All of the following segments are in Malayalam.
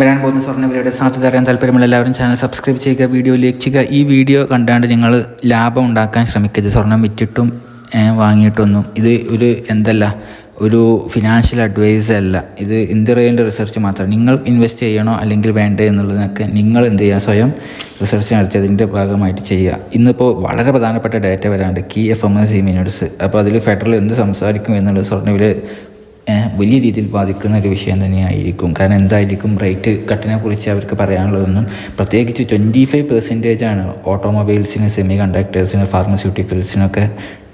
വരാൻ പോകുന്ന സ്വർണവിലയുടെ സാധ്യത അറിയാൻ താല്പര്യമുള്ള എല്ലാവരും ചാനൽ സബ്സ്ക്രൈബ് ചെയ്യുക വീഡിയോ ലൈക്ക് ചെയ്യുക. ഈ വീഡിയോ കണ്ടാണ്ട് നിങ്ങൾ ലാഭം ഉണ്ടാക്കാൻ ശ്രമിക്കരുത്. സ്വർണം വിറ്റിട്ടും വാങ്ങിയിട്ടൊന്നും. ഇത് ഒരു എന്തല്ല ഒരു ഫിനാൻഷ്യൽ അഡ്വൈസ് അല്ല. ഇത് ഇന്ത്യയുടെ റിസർച്ച് മാത്രം. നിങ്ങൾ ഇൻവെസ്റ്റ് ചെയ്യണോ അല്ലെങ്കിൽ വേണ്ടേ എന്നുള്ളതിനൊക്കെ നിങ്ങൾ എന്ത് ചെയ്യുക? സ്വയം റിസർച്ച് നടത്തി അതിന്റെ ഭാഗമായിട്ട് ചെയ്യുക. ഇന്നിപ്പോൾ വളരെ പ്രധാനപ്പെട്ട ഡാറ്റ വരാണ്ട് key F M S C minutes അപ്പോൾ അതിൽ ഫെഡറൽ എന്ത് സംസാരിക്കും എന്നുള്ളത് സ്വർണവില ഏഹ് വലിയ രീതിയിൽ ബാധിക്കുന്ന ഒരു വിഷയം തന്നെയായിരിക്കും. കാരണം എന്തായിരിക്കും? റേറ്റ് കട്ടിനെ കുറിച്ച് അവർക്ക് പറയാനുള്ളതൊന്നും പ്രത്യേകിച്ച് ട്വന്റി ഫൈവ് ആണ് ഓട്ടോമൊബൈൽസിന് സെമി കണ്ടക്ടേഴ്സിന് ഫാർമസ്യൂട്ടിക്കൽസിനൊക്കെ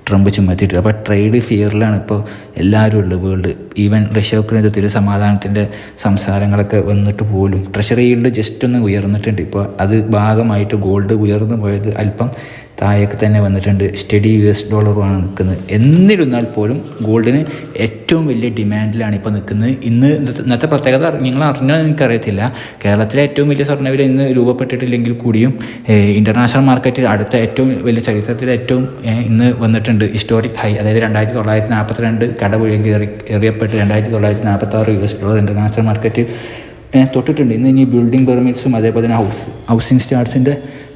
ട്രംപ് ചുമത്തിയിട്ടുള്ളത്. അപ്പോൾ ട്രേഡ് ഫിയറിലാണ് ഇപ്പോൾ എല്ലാവരും ഉള്ളത് വേൾഡ് ഈവൻ റഷ്യ യുദ്ധത്തിൽ സമാധാനത്തിന്റെ സംസാരങ്ങളൊക്കെ വന്നിട്ട് പോലും ട്രഷറി ജസ്റ്റ് ഒന്ന് ഉയർന്നിട്ടുണ്ട്. ഇപ്പോൾ അത് ഭാഗമായിട്ട് ഗോൾഡ് ഉയർന്നു പോയത് അല്പം താഴേക്ക് തന്നെ വന്നിട്ടുണ്ട്. സ്റ്റഡി യു എസ് ഡോളറുമാണ് നിൽക്കുന്നത്. എന്നിരുന്നാൽ പോലും ഗോൾഡിന് ഏറ്റവും വലിയ ഡിമാൻഡിലാണ് ഇപ്പോൾ നിൽക്കുന്നത്. ഇന്ന് ഇന്നത്തെ പ്രത്യേകത നിങ്ങൾ അറിഞ്ഞോ എനിക്കറിയത്തില്ല. കേരളത്തിലെ ഏറ്റവും വലിയ സ്വർണവില ഇന്ന് രൂപപ്പെട്ടിട്ടില്ലെങ്കിൽ കൂടിയും ഇന്റർനാഷണൽ മാർക്കറ്റിൽ അടുത്ത ഏറ്റവും വലിയ ചരിത്രത്തിൽ ഏറ്റവും ഇന്ന് വന്നിട്ടുണ്ട്. ഹിസ്റ്റോറിക് ഹൈ അതായത് രണ്ടായിരത്തി തൊള്ളായിരത്തി നാൽപ്പത്തിരണ്ട് കടപുഴകി കയറി എറിയപ്പെട്ട് രണ്ടായിരത്തി തൊള്ളായിരത്തി നാൽപ്പത്തി ആറ് യു എസ് ഡോളർ ഇന്റർനാഷണൽ മാർക്കറ്റിൽ തൊട്ടിട്ടുണ്ട്. ഇന്ന് ഇനി ബിൽഡിംഗ് പെർമിറ്റ്സും അതേപോലെ തന്നെ ഹൗസ് ഹൗസിംഗ് സ്റ്റാർട്സിന്റെ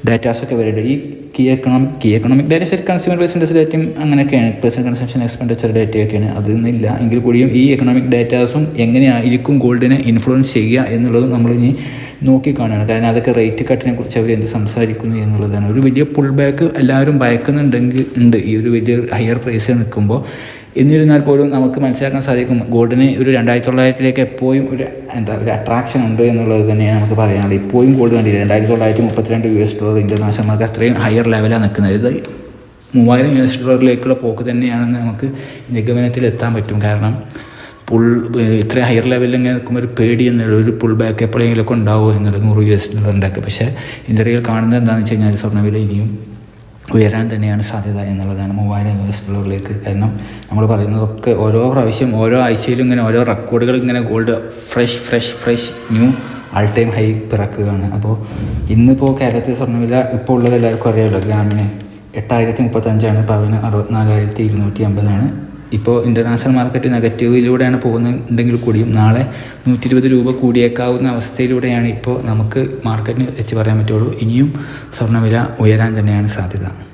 ഡാറ്റാസൊക്കെ വരുന്നുണ്ട് ഈ key economic key economic data ശരി കൺസ്യൂമർ ബേസിന്റെ ഡേറ്റയും അങ്ങനെയൊക്കെയാണ്. പേഴ്സണൽ കൺസംഷൻ എക്സ്പെൻഡിച്ചർ ഡേറ്റയൊക്കെയാണ് അതൊന്നുമില്ല എങ്കിൽ കൂടിയും ഈ എക്കണോമിക് ഡേറ്റാസും എങ്ങനെയായിരിക്കും ഗോൾഡിനെ ഇൻഫ്ലുവൻസ് ചെയ്യുക എന്നുള്ളതും നമ്മൾ ഇനി നോക്കിക്കാണുകയാണ് കാരണം അതൊക്കെ റേറ്റ് കട്ടിനെ കുറിച്ച് അവർ എന്ത് സംസാരിക്കുന്നു എന്നുള്ളതാണ്. ഒരു വലിയ പുൾ ബാക്ക് എല്ലാവരും ഭയക്കുന്നുണ്ടെങ്കിൽ ഉണ്ട്. ഈ ഒരു വലിയ ഹയർ പ്രൈസിൽ നിൽക്കുമ്പോൾ. എന്നിരുന്നാൽ പോലും നമുക്ക് മനസ്സിലാക്കാൻ സാധിക്കും ഗോൾഡിന് ഒരു രണ്ടായിരത്തി തൊള്ളായിരത്തിലേക്ക് എപ്പോഴും ഒരു എന്താ ഒരു അട്രാക്ഷൻ ഉണ്ട് എന്നുള്ളത് തന്നെയാണ് നമുക്ക് പറയാനുള്ളത്. ഇപ്പോഴും ഗോൾഡ് കണ്ടില്ല. രണ്ടായിരത്തി തൊള്ളായിരത്തി മുപ്പത്തിരണ്ട് U S dollar international market അത്രയും ഹയർ ലെവലാണ് നിൽക്കുന്നത്. ഇത് മൂവായിരം യു എസ് ഡോളറിലേക്കുള്ള പോക്ക് തന്നെയാണെന്ന് നമുക്ക് നിഗമനത്തിൽ എത്താൻ പറ്റും. കാരണം പുൾ ഇത്ര ഹയർ ലെവലിൽ ഇങ്ങനെ നിൽക്കുമ്പോൾ ഒരു പേടി എന്നുള്ള ഒരു പുൾ ബാക്ക് എപ്പോഴെങ്കിലുമൊക്കെ ഉണ്ടാവുമോ എന്നുള്ളത് നൂറ് യു എസ് ഡോളറിന്റെയൊക്കെ പക്ഷേ ഇന്ത്യയിൽ കാണുന്നത് എന്താണെന്ന് വെച്ച് കഴിഞ്ഞാൽ സ്വർണവില ഇനിയും ഉയരാൻ തന്നെയാണ് സാധ്യത എന്നുള്ളതാണ് മൂവായിരം യു എസ് ഡോളറിലേക്ക് കാരണം നമ്മൾ പറയുന്നതൊക്കെ ഓരോ പ്രാവശ്യം ഓരോ ആഴ്ചയിലും ഇങ്ങനെ ഓരോ റെക്കോർഡുകൾ ഇങ്ങനെ gold fresh fresh fresh new all time high പിറക്കുകയാണ്. അപ്പോൾ ഇന്നിപ്പോൾ കേരളത്തിൽ സ്വർണവില ഇപ്പോൾ ഉള്ളത് എല്ലാവർക്കും അറിയാമല്ലോ ഗ്രാമിന് എട്ടായിരത്തി മുപ്പത്തഞ്ചാണ് പവന് അറുപത്തിനാലായിരത്തി ഇരുന്നൂറ്റി അമ്പതാണ്. ഇപ്പോൾ ഇന്റർനാഷണൽ മാർക്കറ്റ് നെഗറ്റീവിലൂടെയാണ് പോകുന്നുണ്ടെങ്കിൽ കൂടിയും നാളെ നൂറ്റി ഇരുപത് രൂപ കൂടിയേക്കാവുന്ന അവസ്ഥയിലൂടെയാണ് ഇപ്പോൾ നമുക്ക് മാർക്കറ്റിന് വെച്ച് പറയാൻ പറ്റുള്ളൂ. ഇനിയും സ്വർണവില ഉയരാൻ തന്നെയാണ് സാധ്യത.